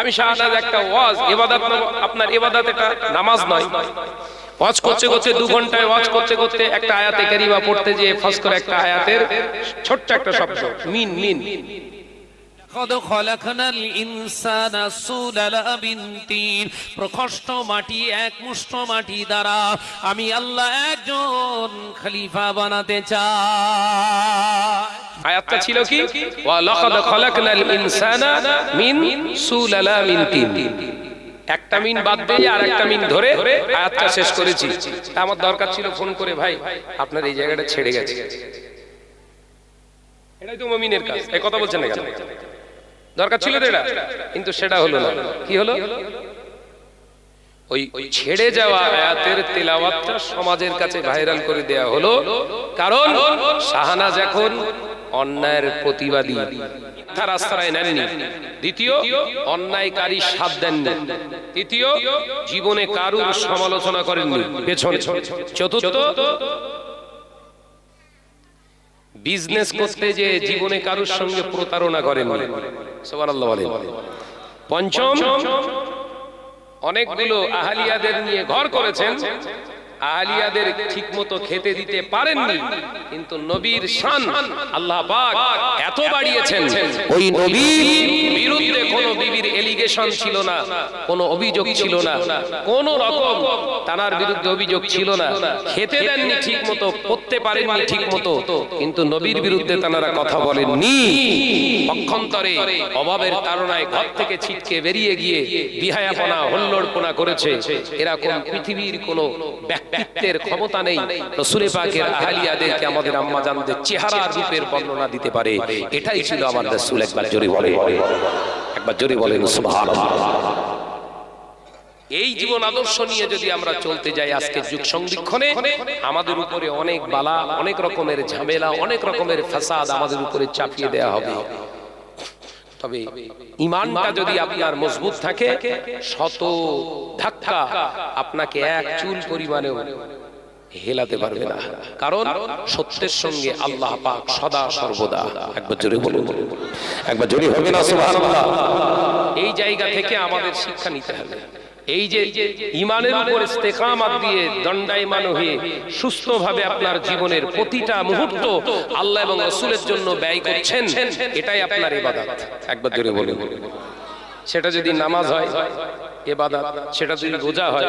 আমি শাহনাজ একটা ওয়াজ এবাদত না- আপনার এবাদত এটা নামাজ নয়। ওয়াজ করতে করতে দু ঘন্টায় ওয়াজ করতে করতে একটা আয়াতে কারিমা পড়তে যেয়ে ফস করে একটা আয়াতের ছোট্ট একটা শব্দ। মিন মিন। আমি আল্লাহ একজন খালিফা বানাতে চাই। ছিল কি? একটা মিন বাদ দিয়ে আর একটা মিন ধরে আয়াতটা শেষ করেছি। আমার দরকার ছিল ফোন করে ভাই আপনার এই জায়গাটা ছেড়ে গেছে। এটাই তো মুমিনের কাজ। এই কথা বলছেন না কেন? দরকার ছিল এটা? কিন্তু সেটা হলো না। কি হলো? ওই ছেড়ে যাওয়া আয়াতের তেলাওয়াতটা সমাজের কাছে ভাইরাল করে দেয়া হলো। কারণ শাহানাজ এখন অন্যায়ের প্রতিবাদী। তার আশ্রয় নেননি। দ্বিতীয় অন্যায়কারী সাথ দেননি। তৃতীয় জীবনে কারুর সমালোচনা করেননি। পেছনে। চতুর্থ বিজনেস করতে যে জীবনে কারোর সঙ্গে প্রতারণা করে সুবহানাল্লাহ বলেন। পঞ্চম অনেকগুলো আহালিয়াদের নিয়ে ঘর করেছেন। আহালিয়াদের ঠিক মতো খেতে দিতে পারেননি। কিন্তু নবীর শান আল্লাহ পাক এত বাড়িয়েছেন। ওই নবীর বিরুদ্ধে কোন বিবির এলিগেশন ছিল না কোনো অভিযোগ ছিল না কোন রকম তানার বিরুদ্ধে অভিযোগ ছিল না। খেতে দেননি ঠিক মতো পড়তে পারেননি ঠিক মতো কিন্তু নবীর বিরুদ্ধে তানারা কথা বলেননি। পক্ষান্তরে অভাবের তাড়নায় ঘর থেকে ছিটকে বেরিয়ে গিয়ে বিহায়াপনা হল্লোড়পনা করেছে। এরকম পৃথিবীর কোনো ব্যক্তিত্বের ক্ষমতা নেই। রসুলে পাকের আহালিয়াদেরকে আমাদের আম্মা জানদের চেহারা রূপের বর্ণনা দিতে পারে। এটাই ছিল আমার রসুল একবার জোরে বলে। একবার জোরে বলেন সুবহানাল্লাহ। এই জীবন আদর্শ নিয়ে যদি আমরা চলতে যাই আজকের যুগ সংরক্ষণে আমাদের উপরে অনেক বালা অনেক রকমের ঝামেলা অনেক রকমের ফাসাদ আমাদের উপরে চাপিয়ে দেয়া হবে। তবে ইমানটা যদি আপনার মজবুত থাকে, শত ধাক্কা আপনাকে এক চুল পরিমাণেও হেলাতে পারবে না। কারণ সত্যের সঙ্গে আল্লাহ পাক সদা সর্বদা। একবার জোরে বলুন। একবার জোরে হবে না, সুবহানাল্লাহ? এই জায়গা থেকে আমাদের শিক্ষা নিতে হবে। এই যে ইমানের উপর ইস্তেকামাত দিয়ে দণ্ডায়মান হয়ে সুস্থভাবে আপনার জীবনের প্রতিটা মুহূর্ত আল্লাহ এবং রসুলের জন্য ব্যয় করছেন, এটাই আপনার ইবাদত। একবার জোরে বলে সেটা যদি নামাজ হয় এবাদাত সেটা যদি রোজা হয়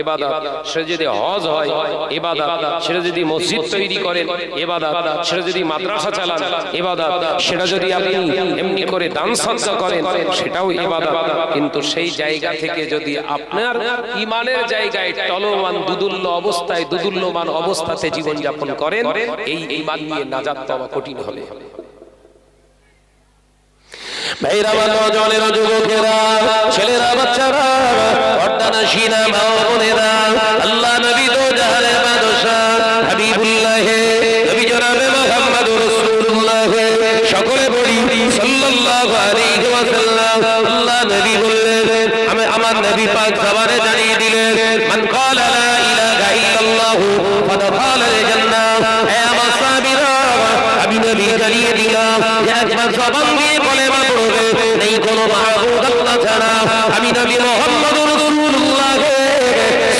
এবাদাত সেটা যদি হজ হয় এবাদাত সেটা যদি মসজিদ তৈরি করেন এবাদাত সেটা যদি মাদ্রাসা চালান এবাদাত সেটা যদি আপনি এমনি করে দান সৎকা করেন সেটাও এবাদাত কিন্তু সেই জায়গা থেকে যদি আপনার ইমানের জায়গায় টলমান দুদুল্য অবস্থায় দুদুল্যমান অবস্থাতে জীবন যাপন করেন এই ইমান নিয়ে নাজাত পাওয়া কঠিন হবে ভাইরা বা নজনের যুবকেরা ছেলেরা বাচ্চারা বোনেরা আল্লাহ নবী তো জাহারে হাবিবুল্লাহ নবী জনাবে মুহাম্মদুর রাসূলুল্লাহ সকলে বলি সাল্লাল্লাহু আলাইহি ওয়াসাল্লাম আল্লাহ নবী বললেন আমি আমার নবী পাক সবারে জানিয়ে দিলেন মান ক্বালা লা ইলাহা ইল্লাল্লাহু ফাদাখালাল জান্নাহ হে আমার সাহাবীরা আমি নবী জানিয়ে দিলাম যে একবার জবান নবী মুহাম্মদুর রাসূলুল্লাহ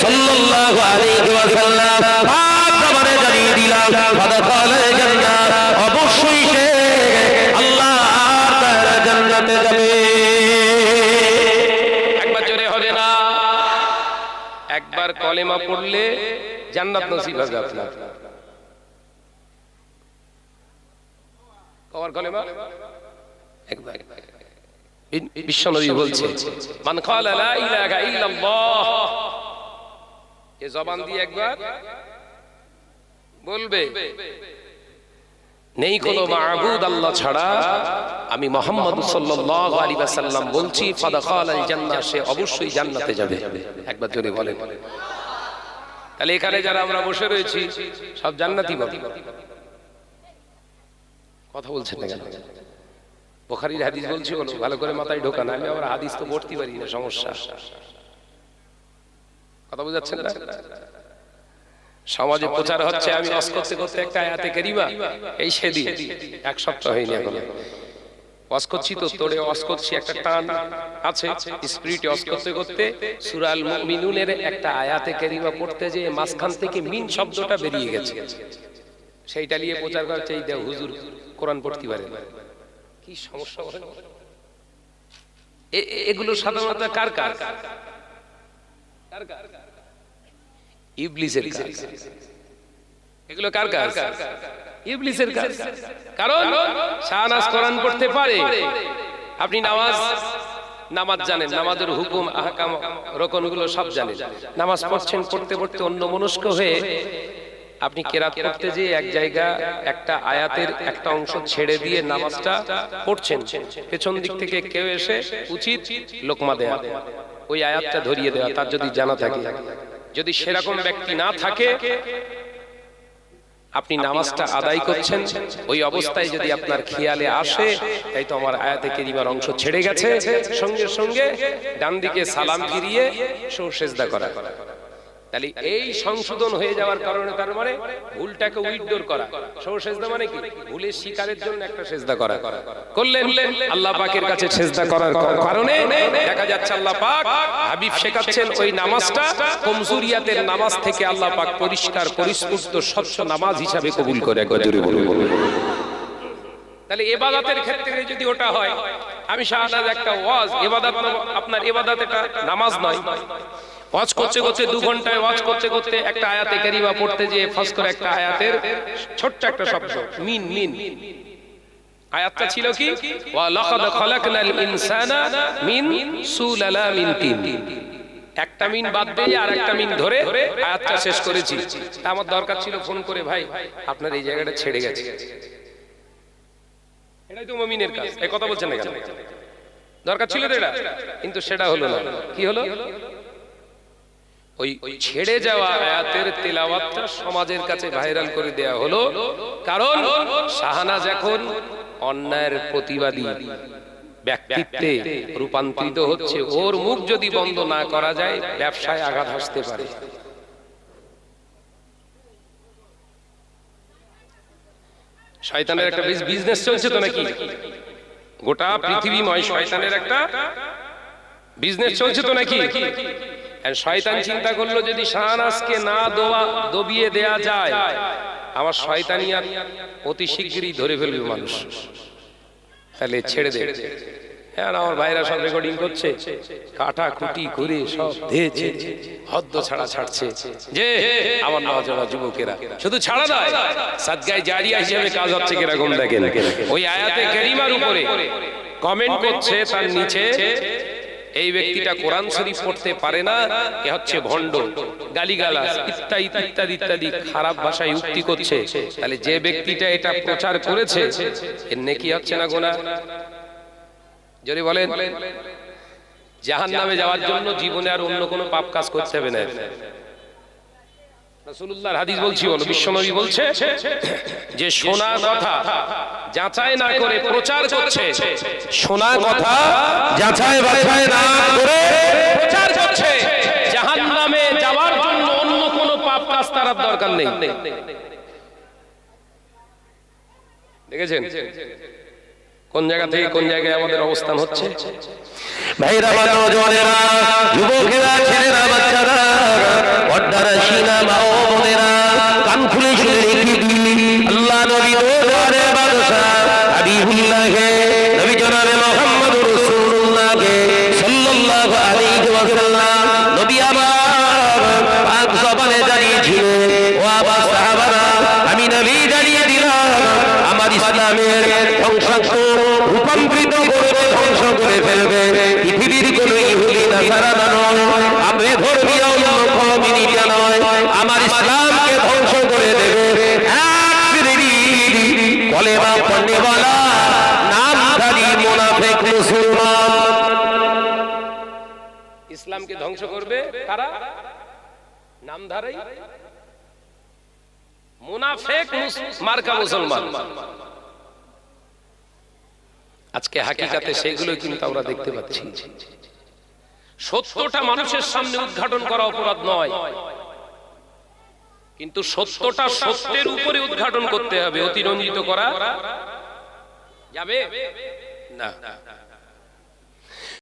সাল্লাল্লাহু আলাইহি ওয়াসাল্লাম পাক জবানে জানিয়ে দিলাম ফাদাখালাল জান্নাহ অবশ্যই সে আল্লাহর তাআলা জান্নাতে যাবে। একবার জোরে হবে না? একবার কলেমা পড়লে জান্নাত নসিব হবে আপনার। কবার কলেমা? একবার। বিশ্বনবী বলছে জবান দিয়ে একবার বলবে, নেই মাহবুদ আল্লাহ ছাড়া আমি মোহাম্মদ সাল্লাল্লাহু বলছি সে অবশ্যই জান্নাতে যাবে। একবার জোরে বলেন। তাহলে এখানে যারা আমরা বসে রয়েছি, সব জান্নাতি বলে। কথা বলছেন না বুখারীর হাদিস বলছি বলো ভালো করে মাথায় ঢোকান আমি আবার হাদিস তো পড়তে পারি না সমস্যা। কথা বুঝাচ্ছেন না? সমাজে প্রচার হচ্ছে আমি অস করতে করতে একটা আয়াতে করিবা এই সেদিন এক সপ্তাহ হয়নি এখন। ওয়াজ করছি তো তোরে ওয়াজ করছি একটা টান আছে স্পিরিট ওয়াজ করতে করতে সুরাল মুমিনুনের একটা আয়াতে কারিমা পড়তে যে মাঝখান থেকে মিন শব্দটা বেরিয়ে গেছে। সেইটা নিয়ে প্রচার করছে এই দেও হুজুর কোরআন পড়তে পারে। না। কি সমস্যা বলেন? এগুলো সাধারণত কার কার? ইবলিসের এগুলো কার ইবলিসের কাজ কারণ শাহনাজ কোরআন পড়তে পারে। আপনি নামাজ নামাজ জানেন, নামাজের হুকুম, আহকাম রকমগুলো সব জানেন। নামাজ পড়ছেন, পড়তে পড়তে অন্য মনস্ক হয়ে আপনি কেরাত পড়তে যে এক জায়গা, একটা আয়াতের একটা অংশ ছেড়ে দিয়ে নামাজটা পড়ছেন, পেছন দিক থেকে কেউ এসে উচিত লোকমা দেয়া। ওই আয়াতটা ধরিয়ে দেওয়া তার যদি জানা থাকে। যদি সেরকম ব্যক্তি না থাকে, আপনি নামাজটা আদায় করছেন, ওই অবস্থায় যদি আপনার খেয়ালে আসে, তাই তো আমার আয়াতে কেরিমার অংশ ছেড়ে গেছে। সঙ্গে সঙ্গে ডান দিকে সালাম ফিরিয়ে সৌ সেজদা করা। তাহলে এই সংশোধন হয়ে যাওয়ার কারণে তার মানে ভুলটাকে উইথড্র করা। সেজদা মানে কি? ভুলের শিকারের জন্য একটা সেজদা করা। করলেন আল্লাহ পাকের কাছে সেজদা করার কারণে দেখা যাচ্ছে আল্লাহ পাক হাবিব শেখাচ্ছেন ওই নামাজটা কমজুরিয়াতের নামাজ থেকে আল্লাহ পাক পরিষ্কার, পরিস্ফুট, স্বচ্ছ নামাজ হিসাবে কবুল করে। তাহলে এবাদাতের ক্ষেত্রে যদি ওটা হয়, আমি শাহনাজ একটা ওয়াজ, এবাদাত আপনার এবাদাত এটা নামাজ নয়। ওয়াজ করতে করতে দু ঘন্টায় ওয়াজ করতে করতে একটা আয়াতে কারিমা পড়তে যে ফার্স্ট করে একটা আয়াতের ছোট্ট একটা শব্দ, মিন মিন। আয়াতটা ছিল কি? ওয়া লাকাদ খালাকনাল ইনসানা মিন সুলালামিন তিন। একটা মিন বাদ দিয়ে আর একটা মিন ধরে আয়াতটা শেষ করেছি। আমার দরকার ছিল ফোন করে, ভাই, আপনার এই জায়গাটা ছেড়ে গেছে। এটাই তো মুমিনের কাজ। এই কথা বলছেন না কেন? দরকার ছিল তো এটা? কিন্তু সেটা হলো না। কি হলো? ওই ছেড়ে যাওয়া আয়াতের তেলাওয়াতটা সমাজের কাছে ভাইরাল করে দেয়া হলো। কারণ শাহানাজ এখন অন্যায়ের প্রতিবাদী ব্যক্তিত্বে রূপান্তরিত হচ্ছে, ওর মুখ যদি বন্ধ না করা যায়, ব্যবসায় আঘাত আসতে পারে। শয়তানের একটা বিজনেস চলছে তো নাকি? গোটা পৃথিবীময় শয়তানের একটা বিজনেস চলছে তো নাকি? শয়তান চিন্তা করল যদি শাহনাজকে না দোয়া দবিয়ে দেয়া যায় আমার শয়তানিয়াত অতি শিগগিরই ধরে ফেলবে মানুষ। তাহলে ছেড়ে দে। হ্যাঁ আমার ভাইরা সব রেকর্ডিং করছে। কাটা কুটি করে সব ধেয়েছে হদ্দ ছাড়া ছাড়ছে। যে আমার নজনা যুবকেরা। শুধু ছাড়া নয় সাদগায় জারিয়া হিসেবে কাজ হচ্ছে কীরকম দেখেন? ওই আয়াতে কারিমার উপরে কমেন্ট করছে তার নিচে। এই ব্যক্তিটা কোরআন শরীফ পড়তে পারে না, এ হচ্ছে ভণ্ড। গালিগালাজ, ইত্যাদি ইত্যাদি ইত্যাদি খারাপ ভাষায় উক্তি করছে। তাহলে যে ব্যক্তিটা এটা প্রচার করেছে এর নেকি হচ্ছে না গোনা? যদি বলেন জাহান নামে যাওয়ার জন্য জীবনে আর অন্য কোনো পাপ কাজ করতে হবে না। রাসূলুল্লাহর হাদিস বলছি বলো বিশ্বনবী বলছে যে শোনা কথা যাচাই না করে প্রচার করছে শোনা কথা যাচাই বাছাই না করে প্রচার করছে। জাহান নামে যাওয়ার জন্য অন্য কোনো পাপ কাজ তার দরকার নেই। দেখেছেন? কোন জায়গা থেকে কোন জায়গায় আমাদের অবস্থান হচ্ছে? ভাইরা যুবকেরা কলেমা পড়নেওয়ালা নামধারী মুনাফিক মুসলমান। ইসলামকে ধ্বংস করবে কারা? নামধারী মুনাফেক মার্কা মুসলমান। আজকে হাকিকাতে সেগুলো কিন্তু আমরা দেখতে পাচ্ছি। সত্যটা মানুষের সামনে উদ্ঘাটন করা অপরাধ নয়। কিন্তু সত্যটা সত্যের উপরে উদ্ঘাটন করতে হবে অতিরঞ্জিত করা যাবে? না।